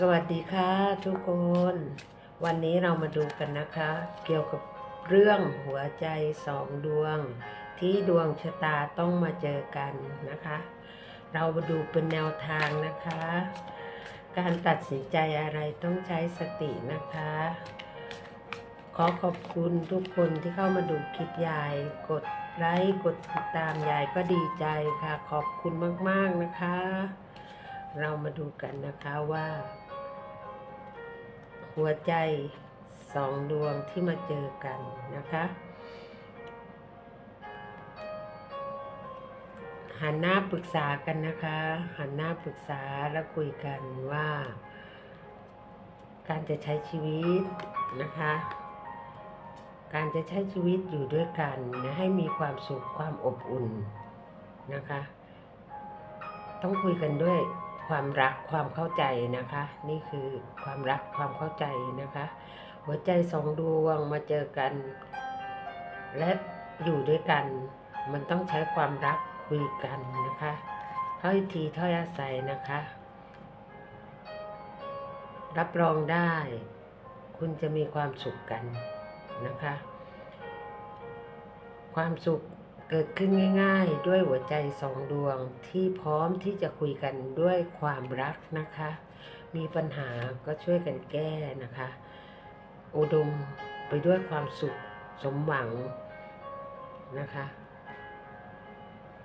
สวัสดีค่ะทุกคน วันนี้เรามาดูกันนะคะ เกี่ยวกับเรื่องหัวใจสองดวง ที่ดวงชะตาต้องมาเจอกันนะคะ เรามาดูเป็นแนวทางนะคะ การตัดสินใจอะไรต้องใช้สตินะคะ ขอขอบคุณทุกคนที่เข้ามาดูคลิปยาย กดไลค์กดติดตามยายก็ดีใจค่ะ ขอบคุณมาก ๆ นะคะ เรามาดูกันนะคะว่า หัวใจสองดวงที่มาเจอกันนะคะ หันหน้าปรึกษากันนะคะ หันหน้าปรึกษาแล้วคุยกันว่า การจะใช้ชีวิตนะคะ การจะใช้ชีวิตอยู่ด้วยกันนะให้มีความสุขความอบอุ่นนะคะ ต้องคุยกันด้วย ความรักความเข้าใจนะคะ นี่คือความรักความเข้าใจนะคะ หัวใจสองดวงมาเจอกัน และอยู่ด้วยกัน มันต้องใช้ความรักคุยกันนะคะถ้อยทีถ้อยอาศัยนะคะ รับรองได้ คุณจะมีความสุขกันนะคะ ความสุข เกิดขึ้นง่ายๆ ด้วยหัวใจสองดวงที่พร้อมที่จะคุยกันด้วยความรักนะคะ มีปัญหาก็ช่วยกันแก้นะคะ อุดมไปด้วยความสุขสมหวังนะคะ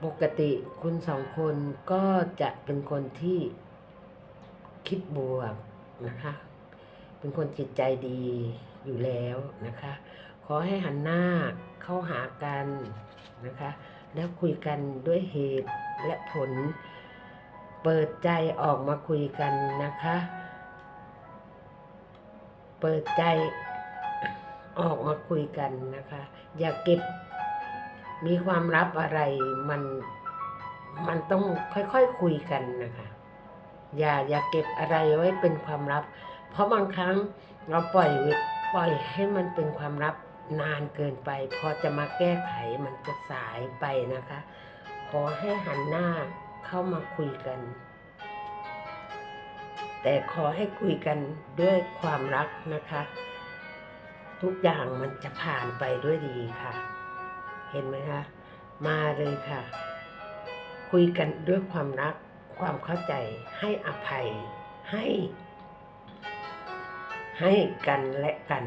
ปกติคุณสองคนก็จะเป็นคนที่คิดบวกนะคะ เป็นคนจิตใจดีอยู่แล้วนะคะ ขอให้หันหน้าเข้าหากัน นะคะ แล้วคุยกันด้วยเหตุและผล เปิดใจออกมาคุยกันนะคะ เปิดใจออกมาคุยกันนะคะ อย่าเก็บมีความลับอะไรมันมันต้องค่อยๆคคุยกันนะคะ อย่าอย่าเก็บอะไรไว้เป็นความลับ เพราะบางครั้งเราปล่อยปล่อยให้มันเป็นความลับ นานเกินไปพอจะมาแก้ไขมันจะสายไปนะคะ ขอให้หันหน้าเข้ามาคุยกัน แต่ขอให้คุยกันด้วยความรักนะคะ ทุกอย่างมันจะผ่านไปด้วยดีค่ะ เห็นไหมคะมาเลยค่ะ คุยกันด้วยความรักความเข้าใจให้อภัยให้ ให้กันและกัน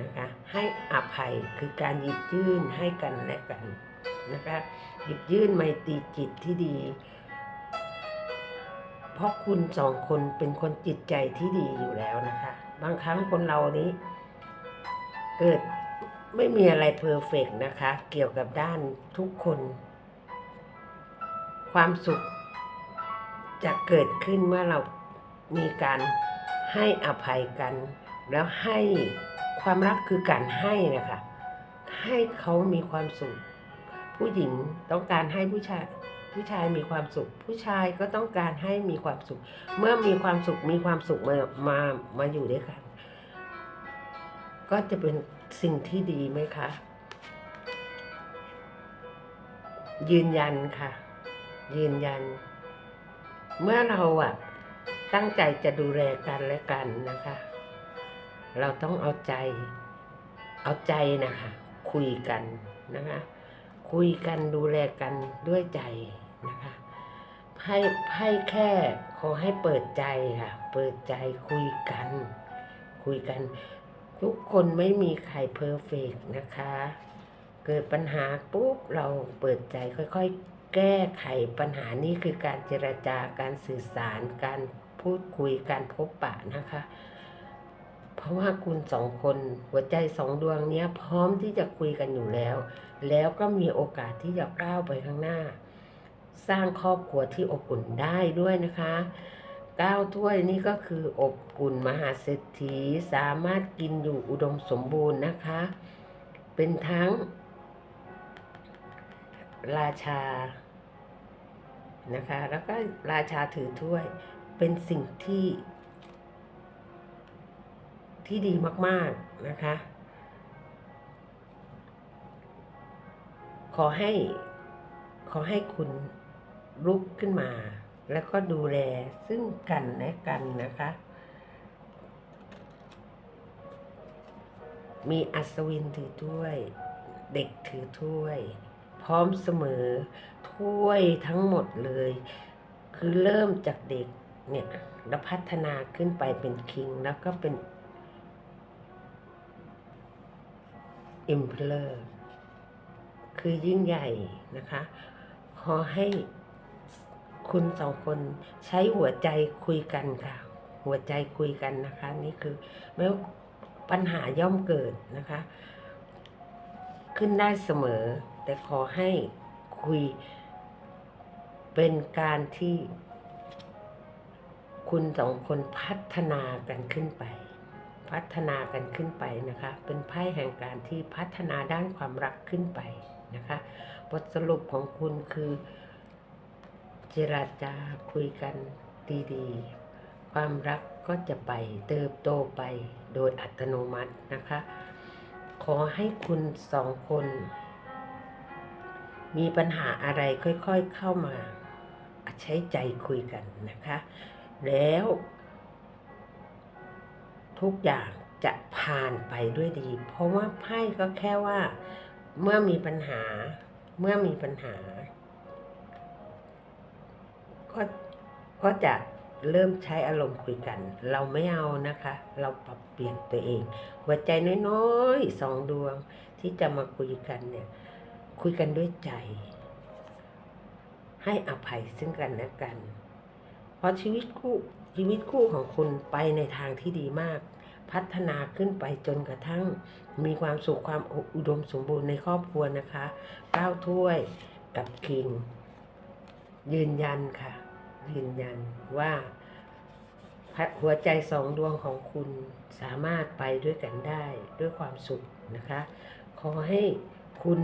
นะคะให้อภัยคือการหยิบยื่นให้กันและกันนะคะหยิบยื่นไมตรีจิตที่ดี เพราะคุณสองคนเป็นคนจิตใจที่ดีอยู่แล้วนะคะ บางครั้งคนเรานี้ เกิดไม่มีอะไรเพอร์เฟกนะคะ เกี่ยวกับด้านทุกคน ความสุขจะเกิดขึ้นเมื่อเรามีการให้อภัยกัน แล้วให้ ความรักคือการให้นะคะ ให้เขามีความสุข ผู้หญิงต้องการให้ผู้ชายผู้ชายมีความสุข ผู้ชายก็ต้องการให้มีความสุข เมื่อมีความสุขมีความสุขมามามาอยู่ด้วยกันก็จะเป็นสิ่งที่ดีไหมคะ ยืนยันค่ะ ยืนยัน เมื่อเราอะตั้งใจจะดูแลกันและกันนะคะ เราต้องเอาใจ เอาใจนะคะ คุยกันนะคะ คุยกันดูแลกันด้วยใจนะคะให้ให้แค่ขอให้เปิดใจค่ะ เปิดใจคุยกัน คุยกัน ทุกคนไม่มีใครเพอร์เฟกนะคะ เกิดปัญหาปุ๊บเราเปิดใจค่อยๆ แก้ไขปัญหานี่คือการเจรจาการสื่อสารการพูดคุยการพบปะนะคะ เพราะว่าคุณสองคนหัวใจสองดวงเนี้ยพร้อมที่จะคุยกันอยู่แล้ว แล้วก็มีโอกาสที่จะก้าวไปข้างหน้า สร้างครอบครัวที่อบอุ่นได้ด้วยนะคะก้าวถ้วยนี่ก็คืออบอุ่นมหาเศรษฐีสามารถกินอยู่อุดมสมบูรณ์นะคะ เป็นทั้ง ราชานะคะ แล้วก็ราชาถือถ้วยเป็นสิ่งที่ ที่ดีมากๆนะคะ ขอให้ขอให้คุณลุกขึ้นมา แล้วก็ดูแลซึ่งกันและกันนะคะ มีอัศวินถือถ้วย เด็กถือถ้วย พร้อมเสมอถ้วยทั้งหมดเลย คือเริ่มจากเด็กเนี่ยแล้วพัฒนาขึ้นไปเป็นคิงแล้วก็เป็น อิมเพลอร์คือยิ่งใหญ่นะคะ ขอให้คุณสองคนใช้หัวใจคุยกันค่ะ หัวใจคุยกันนะคะ นี่คือไม่ว่าปัญหาย่อมเกิดนะคะ ขึ้นได้เสมอ แต่ขอให้คุยเป็นการที่คุณสองคนพัฒนากันขึ้นไป พัฒนากันขึ้นไปนะคะ เป็นไพ่แห่งการที่พัฒนาด้านความรักขึ้นไปนะคะ บทสรุปของคุณคือ เจราจาคุยกันดีๆ ความรักก็จะไปเติบโตไปโดยอัตโนมัตินะคะ ขอให้คุณสองคน มีปัญหาอะไรค่อยๆเข้ามา ใช้ใจคุยกันนะคะ แล้ว ทุกอย่างจะผ่านไปด้วยดี เพราะว่าไพ่ก็แค่ว่า เมื่อมีปัญหา เมื่อมีปัญหา ก็ก็จะเริ่มใช้อารมณ์คุยกัน เราไม่เอานะคะ เราปรับเปลี่ยนตัวเอง หัวใจน้อยๆสองดวงที่จะมาคุยกันเนี่ย คุยกันด้วยใจ ให้อภัยซึ่งกันและกัน เพราะชีวิตคู่ ชีวิตคู่ของคุณไปในทางที่ดีมาก พัฒนาขึ้นไปจนกระทั่งมีความสุขความอุดมสมบูรณ์ในครอบครัวนะคะก้าวถ้วยกับคิง ยืนยันค่ะ ยืนยันว่าหัวใจสองดวงของคุณสามารถไปด้วยกันได้ด้วยความสุขนะคะ ขอให้คุณ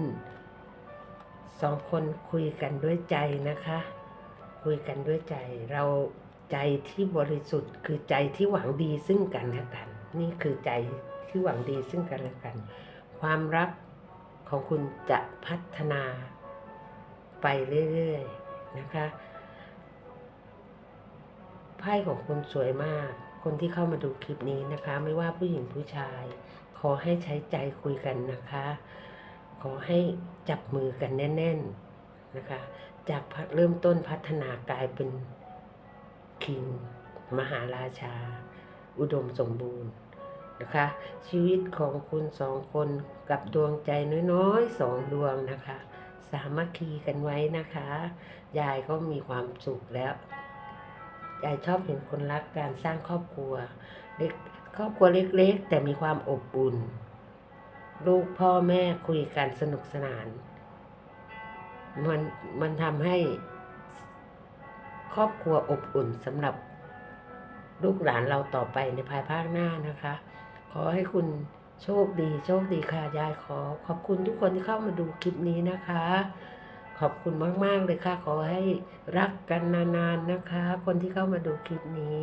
สองคนคุยกันด้วยใจนะคะ คุยกันด้วยใจเรา ใจที่บริสุทธิ์ คือใจที่หวังดีซึ่งกันและกัน นี่คือใจที่หวังดีซึ่งกันและกัน ความรักของคุณจะพัฒนาไปเรื่อยๆนะคะไพ่ของคุณสวยมาก คนที่เข้ามาดูคลิปนี้นะคะ ไม่ว่าผู้หญิงผู้ชาย ขอให้ใช้ใจคุยกันนะคะ ขอให้จับมือกันแน่น ๆนะคะ จากเริ่มต้นพัฒนากลายเป็น คิง มหาราชา อุดมสมบูรณ์นะคะ ชีวิตของคุณสองคนกับดวงใจน้อยๆสองดวงนะคะ สามัคคีกันไว้นะคะ ยายก็มีความสุขแล้ว ยายชอบเห็นคนรักการสร้างครอบครัวเล็กครอบครัวเล็กๆ แต่มีความอบอุ่น ลูกพ่อแม่คุยกันสนุกสนาน มันมันทำให้ ครอบครัวอบอุ่นสำหรับลูกหลานเราต่อไปในภายภาคหน้านะคะ ขอให้คุณโชคดีโชคดีค่ะยายขอ ขอบคุณทุกคนที่เข้ามาดูคลิปนี้นะคะ ขอบคุณมาก ๆ เลยค่ะ ขอให้รักกันนานๆนะคะ คนที่เข้ามาดูคลิปนี้